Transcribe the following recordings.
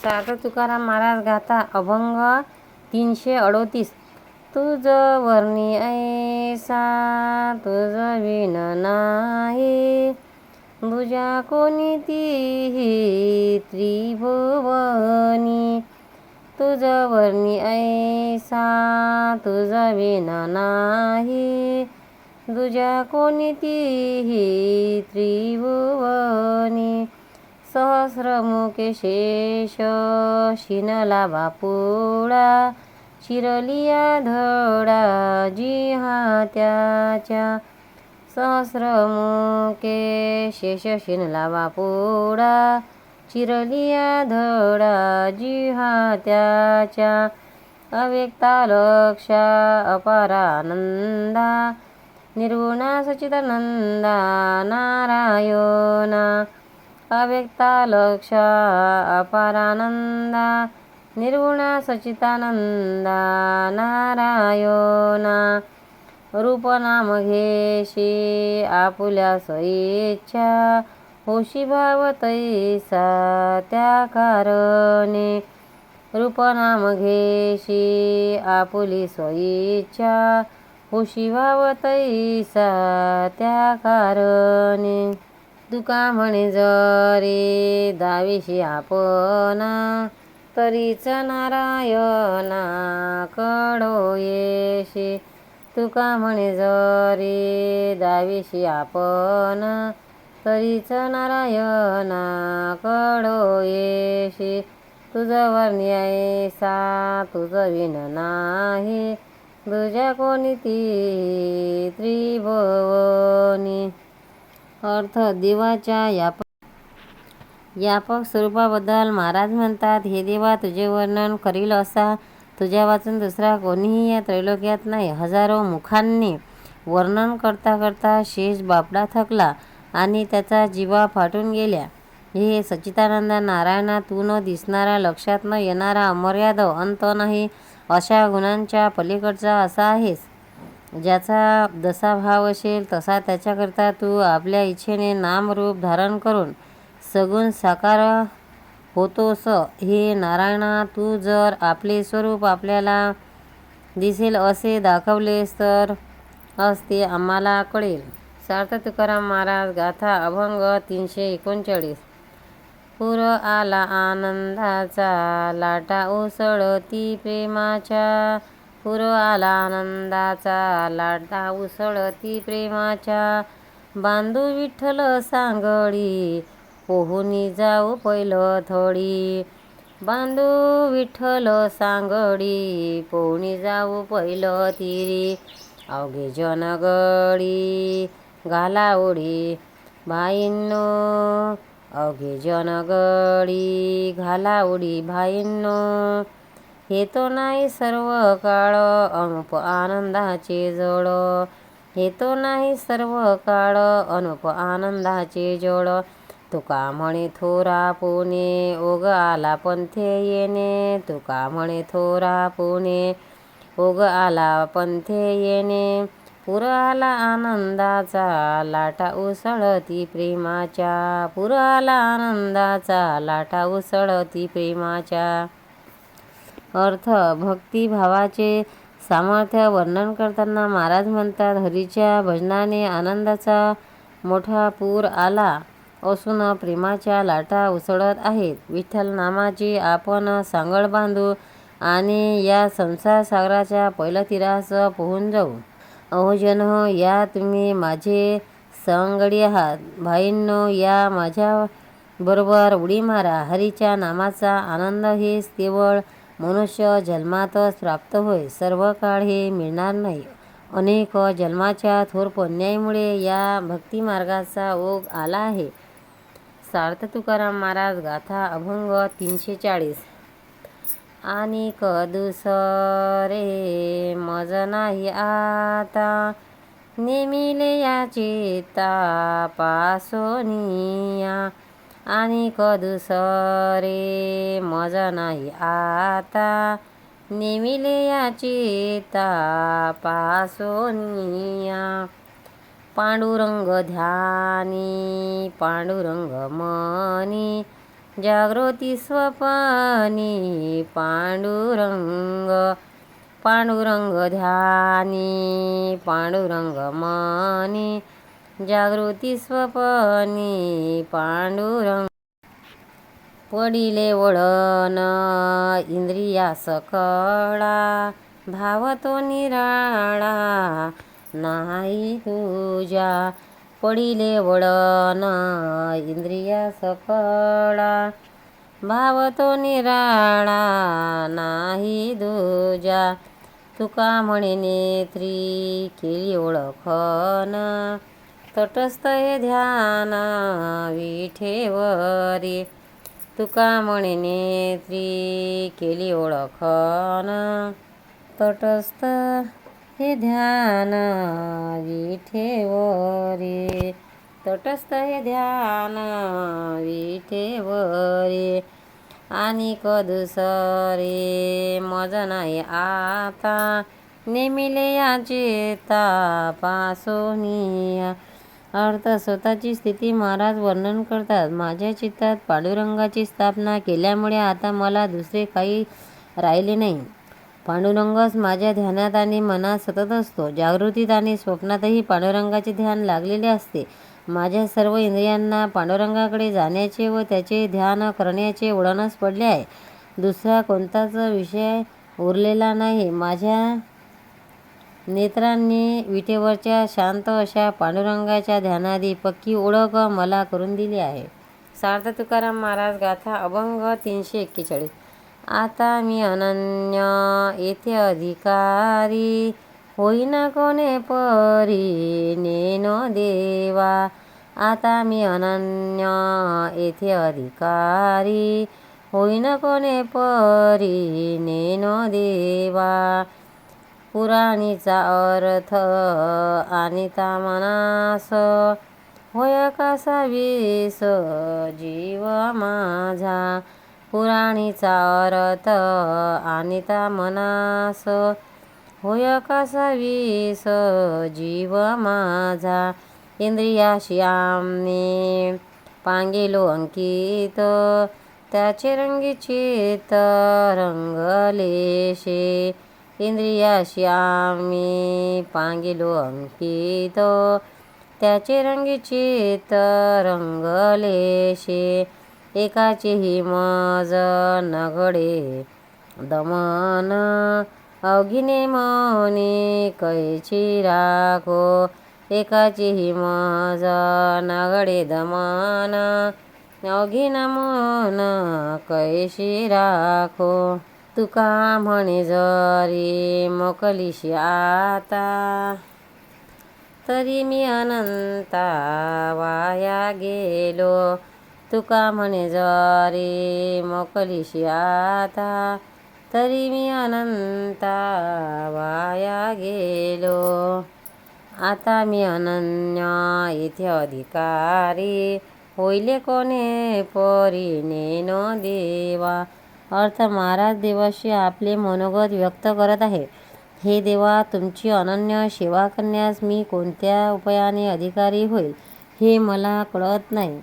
सार्थ तुकाराम महाराज गाथा अभंग तीनशे अडोतीस. तुझ वर्णी ऐसा तुझ विण नाही. तुझ्या कोणी ती त्रिभुवनी. तुझ वर्णी ऐसा तुझ विण नाही. तुझ्या कोणी ती त्रिभुवनी. सहस्रमुखे शेष शिनला बापुळा चिरलिया धडा जिहा त्याच्या. सहस्रमुखे शेष शिनला बापुळा चिरलिया धडा जिहा त्याच्या. अव्यक्ता लक्षा अपारानंदा निर्गुणा सचिदानंदा नारायणा. अव्यक्ता लक्षा अपारानंदा निर्गुणा सचितानंदा नारायणा रूपनाम घेशी आपुल्या स्वइच्छा होशी भाव तैसा त्या कारणे रूपनाम घेशी आपुली स्वइच्छा होशी भाव तैसा त्या कारणे तुका म्हणे जरी दावीशी आपण तरीच नारायणा कडो येशी. तुका म्हणे जरी दाविशी आपण तरीच नारायणा कडो येशी. तुझं वर्णी ऐसा तुझं विन नाही. तुझ्या कोणी ती त्रिभुवनी. अर्थ देवाच्या याप यापक स्वरूपाबद्दल महाराज म्हणतात हे देवा तुझे वर्णन करील असा तुझ्या वाचून दुसरा कोणीही या त्रैलोक्यात नाही. हजारो मुखांनी वर्णन करता करता शेष बापडा थकला आणि त्याचा जीवा फाटून गेल्या. हे सच्चिदानंद नारायणा तू न दिसणारा लक्षात न येणारा अमर्याद अंत नाही अशा गुणांच्या पलीकडचा असा आहेस. ज्याचा जसा भाव असेल तसा त्याच्याकरता तू आपल्या इच्छेने नामरूप धारण करून सगुण साकार होतोस. हे नारायणा तू जर आपले स्वरूप आपल्याला दिसेल असे दाखवलेस तर असते आम्हाला कळेल. सार्थ तुकाराम महाराज गाथा अभंग तीनशे एकोणचाळीस. पुर आला आनंदाचा लाटा ओसळती प्रेमाच्या पूर्व आला आनंदाचा लाडा उसळती प्रेमाच्या बांधू विठ्ठल सांगळी. पोहुनी जाऊ पहिलं थोडी. बांधू विठ्ठल सांगडी पोहुनी जाऊ पहिलं तिरी. अवघे जनगडी घाला उडी भाईंनो अवघे जनगडी घाला उडी भाईंनो. हे तो नाही सर्व काळ अनुप आनंदाचे जोड. हे तो नाही सर्व काळ अनुप आनंदाचे जोड. तुका म्हणे थोरा पुणे ओग आला पंथे येणे. तुका म्हणे थोरा पुणे ओग आला पंथे येणे. पुर आला आनंदाचा लाटा उसळती प्रेमाच्या. पुर आला आनंदाचा लाटा उसळती प्रेमाच्या. अर्थ भक्तिभावाचे सामर्थ्य वर्णन करताना महाराज म्हणतात हरीच्या भजनाने आनंदाचा मोठा पूर आला असून प्रेमाच्या लाटा उसळत आहेत. विठ्ठल नामाची आपण सांगड बांधू आणि या संसार सागराच्या पहिल्या तीरास पोहून जाऊ. अहोजन या तुम्ही माझे संगडी आहात. भाईंनो या माझ्या बरोबर उडी मारा. हरीच्या नामाचा आनंद हेच केवळ मनुष्य जन्मातच प्राप्त होय सर्व काळ हे मिळणार नाही. अनेक जन्माच्या थोर पुण्याईमुळे या भक्तिमार्गाचा ओघ आला आहे. सार्थ तुकाराम महाराज गाथा अभंग तीनशे चाळीस आणि दुसरे मज नाही आता. नेमिले याचे पासोनिया. आणि दुसरे मज नाही आता. नेमिले याची पासोनिया पांडुरंग ध्यानी पांडुरंग मनी. जागृती स्वपनी पांडुरंग. पांडुरंग ध्यानी पांडुरंग मनी. जागृती स्वपनी पांडुरंग पडिले वळण इंद्रिया सकळा भावतो निराळा नाही तुझ्या पडिले वळण इंद्रिया सकळा भावतो निराळा नाही दुजा तुका म्हणे नेत्री केली ओळखन. तटस्थ ध्याना विठेवरी तुका म्हणे नेत्री केली ओळखन. तटस्थ हे ध्यान विठेवरी तटस्थ हे ध्यान विठेवरी आणि कदुसरे मज नाही आता. नेमिले याचे पासोनिया. अर्थ स्वतःची स्थिती महाराज वर्णन करतात. माझ्या चित्तात पांडुरंगाची स्थापना केल्यामुळे आता मला दुसरे काही राहिले नाही. पांडुरंगच माझ्या ध्यानात आणि मनात सतत असतो. जागृतीत आणि स्वप्नातही पांडुरंगाचे ध्यान लागलेले असते. माझ्या सर्व इंद्रियांना पांडुरंगाकडे जाण्याचे व त्याचे ध्यान करण्याचे वळणच पडले आहे. दुसरा कोणताच विषय उरलेला नाही. माझ्या नेत्रांनी विटेवरच्या शांत अशा पांडुरंगाच्या ध्यानादी पक्की ओळख मला करून दिली आहे. सार्थ तुकाराम महाराज गाथा अभंग तीनशे एक्केचाळीस. आता मी अनन्य येथे अधिकारी. होईना कोणे परी नेनो देवा. आता मी अनन्य येथे अधिकारी. होईना कोणे परी नेनो देवा. पुराणीचा अर्थ आणिता मनास होय कसा विस जीव माझा. पुराणीचा अर्थ आणिता मनास होय कसा विस जीव माझा. इंद्रियाशी आमने पांगेलो अंकित त्याचे रंगी चित रंगलेशे इंद्रियाशी आम्ही पांगिलो अंकित त्याचे रंगी चित रंगलेशे एकाचेही मज नगडे. दमन अवघिने मौनी कैची राखो एकाचेही मज नगडे. दमन अवघिन मन कैशी राखो. तुका म्हणे जरी मोकलीशी आता? तरी मी अनंता वाया गेलो. तुका म्हणे जरी मोकलीशी आता? तरी मी अनंता वाया गेलो. आता मी अनन्य इथे अधिकारी. होईले कोणे परी नेनो देवा? अर्थ महाराज देवाशी आपले मनोगत व्यक्त करत आहे. हे देवा तुमची अनन्य सेवा करण्यास मी कोणत्या उपायाने अधिकारी होईल हे मला कळत नाही.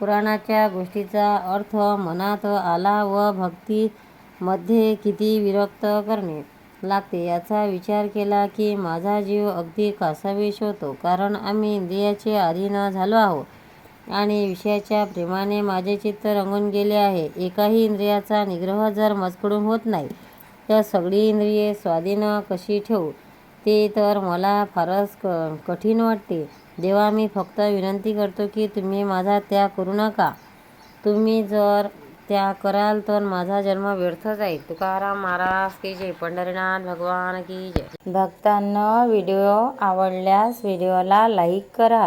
पुराणाच्या गोष्टीचा अर्थ मनात आला व भक्तीमध्ये किती विरक्त करणे लागते याचा विचार केला की माझा जीव अगदी कासावीस होतो कारण आम्ही इंद्रियाचे अधीन झालो आहोत. आणि विषयाच्या प्रेमाने माझे चित्त रंगून गेले आहे. एकाही इंद्रियाचा निग्रह जर मजकडून होत नाही तर सगळी इंद्रिये स्वाधीन कशी ठेवू? ते तर मला फारच क कठीण वाटते. देवा मी फक्त विनंती करतो की तुम्ही माझा त्याग करू नका. तुम्ही जर त्याग कराल तर माझा जन्म व्यर्थ जाईल तुकाराम महाराज की जय. पंढरीनाथ भगवान की जय. भक्तांना व्हिडिओ आवडल्यास व्हिडिओला लाईक करा.